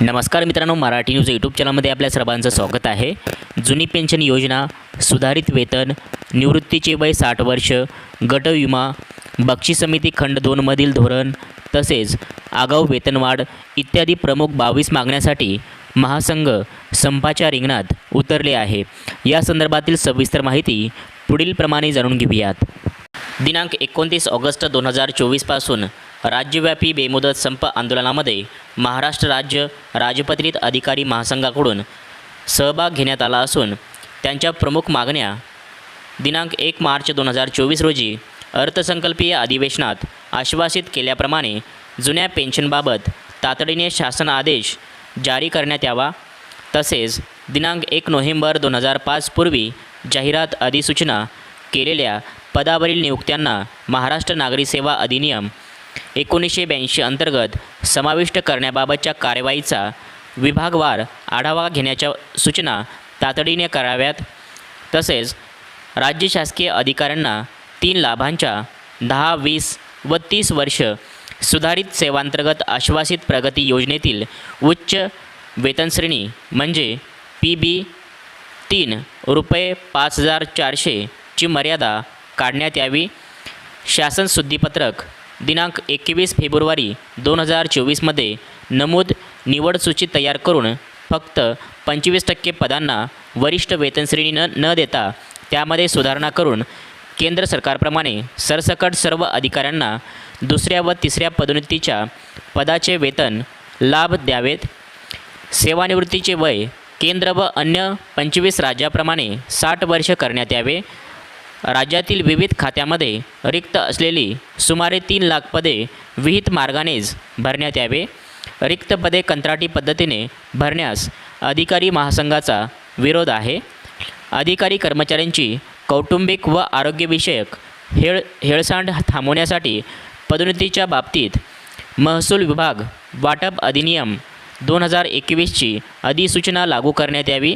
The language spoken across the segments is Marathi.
नमस्कार मित्रांनो मराठी न्यूज यूट्यूब चॅनलमध्ये आपल्या सर्वांचं स्वागत आहे. जुनी पेन्शन योजना सुधारित वेतन निवृत्तीचे वय साठ वर्ष गट विमा बक्षी समिती खंड दोनमधील धोरण तसेच आगाऊ वेतनवाढ इत्यादी प्रमुख बावीस मागण्यासाठी महासंघ संपाच्या रिंगणात उतरले आहे. या संदर्भातील सविस्तर माहिती पुढीलप्रमाणे जाणून घेऊयात. दिनांक एकोणतीस ऑगस्ट दोन हजार चोवीसपासून राज्यव्यापी बेमुदत संप आंदोलनामध्ये महाराष्ट्र राज्य राजपत्रित अधिकारी महासंघाकडून सहभाग घेण्यात आला असून त्यांच्या प्रमुख मागण्या दिनांक एक मार्च दोन हजार चोवीस रोजी अर्थसंकल्पीय अधिवेशनात आश्वासित केल्याप्रमाणे जुन्या पेन्शनबाबत तातडीने शासन आदेश जारी करण्यात यावा तसेच दिनांक एक नोव्हेंबर दोन हजार पाच पूर्वी जाहिरात अधिसूचना केलेल्या पदावरील नियुक्त्यांना महाराष्ट्र नागरी सेवा अधिनियम एकोणीसशे ब्याऐंशी अंतर्गत समाविष्ट करण्याबाबतच्या कार्यवाहीचा विभागवार आढावा घेण्याच्या सूचना तातडीने कराव्यात. तसेच राज्य शासकीय अधिकाऱ्यांना तीन लाभांच्या दहा वीस व तीस वर्ष सुधारित सेवांतर्गत आश्वासित प्रगती योजनेतील उच्च वेतनश्रेणी म्हणजे पी बी तीन रुपये पाच हजार चारशेची मर्यादा काढण्यात यावी. शासन शुद्धीपत्रक दिनांक एकवीस फेब्रुवारी दोन हजार चोवीसमध्ये नमूद निवड सूची तयार करून फक्त पंचवीस टक्के पदांना वरिष्ठ वेतनश्रेणी न न देता त्यामध्ये सुधारणा करून केंद्र सरकारप्रमाणे सरसकट सर्व अधिकाऱ्यांना दुसऱ्या व तिसऱ्या पदोन्नतीच्या पदाचे वेतन लाभ द्यावेत. सेवानिवृत्तीचे वय केंद्र व अन्य पंचवीस राज्याप्रमाणे साठ वर्ष करण्यात यावे. राज्यातील विविध खात्यामध्ये रिक्त असलेली सुमारे तीन लाख पदे विहित मार्गानेच भरण्यात यावे. रिक्त पदे कंत्राटी पद्धतीने भरण्यास अधिकारी महासंघाचा विरोध आहे. अधिकारी कर्मचाऱ्यांची कौटुंबिक व आरोग्यविषयक हेळ हेळसांड थांबवण्यासाठी पदोन्नतीच्या बाबतीत महसूल विभाग वाटप अधिनियम दोन हजार एकवीसची अधिसूचना लागू करण्यात यावी.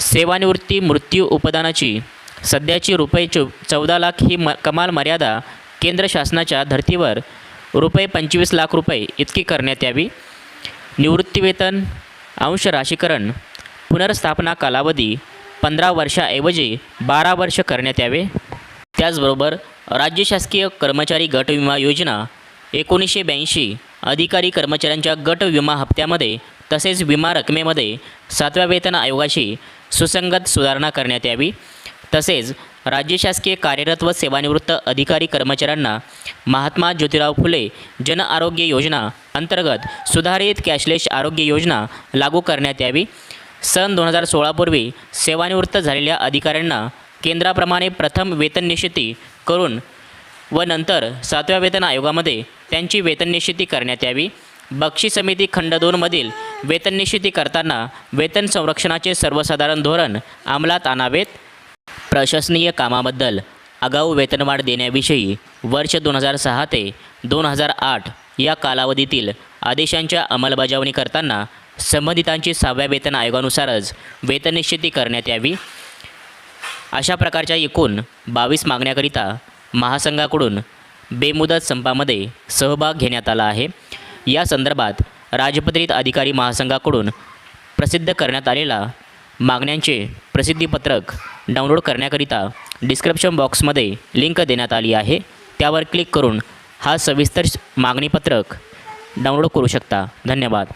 सेवानिवृत्ती मृत्यू उपदानाची सध्याची रुपये चो चौदा लाख ही म कमाल मर्यादा केंद्र शासनाच्या धर्तीवर रुपये पंचवीस लाख रुपये इतकी करण्यात यावी. निवृत्तीवेतन अंश राशीकरण पुनर्स्थापना कालावधी पंधरा वर्षाऐवजी बारा वर्ष करण्यात यावे. त्याचबरोबर राज्य शासकीय कर्मचारी गट विमा योजना एकोणीसशे ब्याऐंशी अधिकारी कर्मचाऱ्यांच्या गट विमा हप्त्यामध्ये तसेच विमा रकमेमध्ये सातव्या वेतन आयोगाशी सुसंगत सुधारणा करण्यात यावी. तसेच राज्य शासकीय कार्यरत व सेवानिवृत्त अधिकारी कर्मचाऱ्यांना महात्मा ज्योतिराव फुले जन आरोग्य योजना अंतर्गत सुधारित कॅशलेस आरोग्य योजना लागू करण्यात यावी. सन दोन हजार सोळापूर्वी सेवानिवृत्त झालेल्या अधिकाऱ्यांना केंद्राप्रमाणे प्रथम वेतन निश्चिती करून व नंतर सातव्या वेतन आयोगामध्ये त्यांची वेतन निश्चिती करण्यात यावी. बक्षी समिती खंड दोनमधील वेतन निश्चिती करताना वेतन संरक्षणाचे सर्वसाधारण धोरण अंमलात आणावेत. प्रशासनीय कामाबद्दल आगाऊ वेतनवाढ देण्याविषयी वर्ष दोन हजार सहा ते दोन हजार आठ या कालावधीतील आदेशांच्या अंमलबजावणी करताना संबंधितांची सहाव्या वेतन आयोगानुसारच वेतन निश्चिती करण्यात यावी. अशा प्रकारच्या एकूण बावीस मागण्याकरिता महासंघाकडून बेमुदत संपामध्ये सहभाग घेण्यात आला आहे. या संदर्भात राजपत्रित अधिकारी महासंघाकडून प्रसिद्ध करण्यात आलेला मागण्यांचे प्रसिद्धीपत्रक डाउनलोड करण्याकरिता डिस्क्रिप्शन बॉक्समध्ये लिंक देण्यात आली आहे. त्यावर क्लिक करून हा सविस्तर मागणीपत्रक डाउनलोड करू शकता. धन्यवाद.